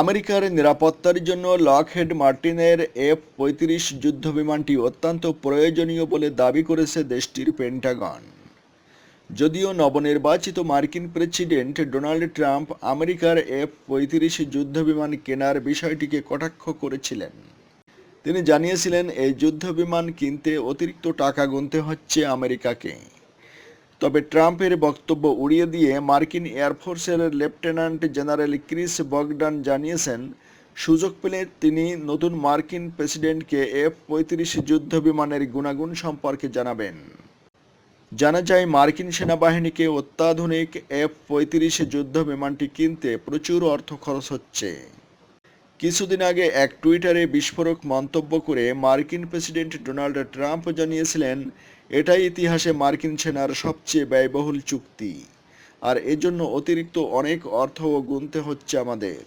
আমেরিকার নিরাপত্তার জন্য লকহেড মার্টিনের এফ পঁয়ত্রিশ যুদ্ধ বিমানটি অত্যন্ত প্রয়োজনীয় বলে দাবি করেছে দেশটির পেন্টাগন। যদিও নবনির্বাচিত মার্কিন প্রেসিডেন্ট ডোনাল্ড ট্রাম্প আমেরিকার এফ পঁয়ত্রিশ যুদ্ধ বিমান কেনার বিষয়টিকে কটাক্ষ করেছিলেন। তিনি জানিয়েছিলেন, এই যুদ্ধ বিমান কিনতে অতিরিক্ত টাকা গুনতে হচ্ছে আমেরিকাকে। তবে ট্রাম্পের বক্তব্য উড়িয়ে দিয়ে মার্কিন এয়ারফোর্সের লেফটেন্যান্ট জেনারেল ক্রিস বগডান জানিয়েছেন, সুযোগ পেলে তিনি নতুন মার্কিন প্রেসিডেন্টকে এফ পঁয়ত্রিশ যুদ্ধ বিমানের গুণাগুণ সম্পর্কে জানাবেন। জানা যায়, মার্কিন সেনাবাহিনীকে অত্যাধুনিক এফ পঁয়ত্রিশ যুদ্ধ বিমানটি কিনতে প্রচুর অর্থ খরচ হচ্ছে। কিছুদিন আগে এক টুইটারে বিস্ফোরক মন্তব্য করে মার্কিন প্রেসিডেন্ট ডোনাল্ড ট্রাম্প জানিয়েছিলেন, এটাই ইতিহাসে মার্কিন সেনার সবচেয়ে ব্যয়বহুল চুক্তি। আর এজন্য অতিরিক্ত অনেক অর্থও গুনতে হচ্ছে আমাদের।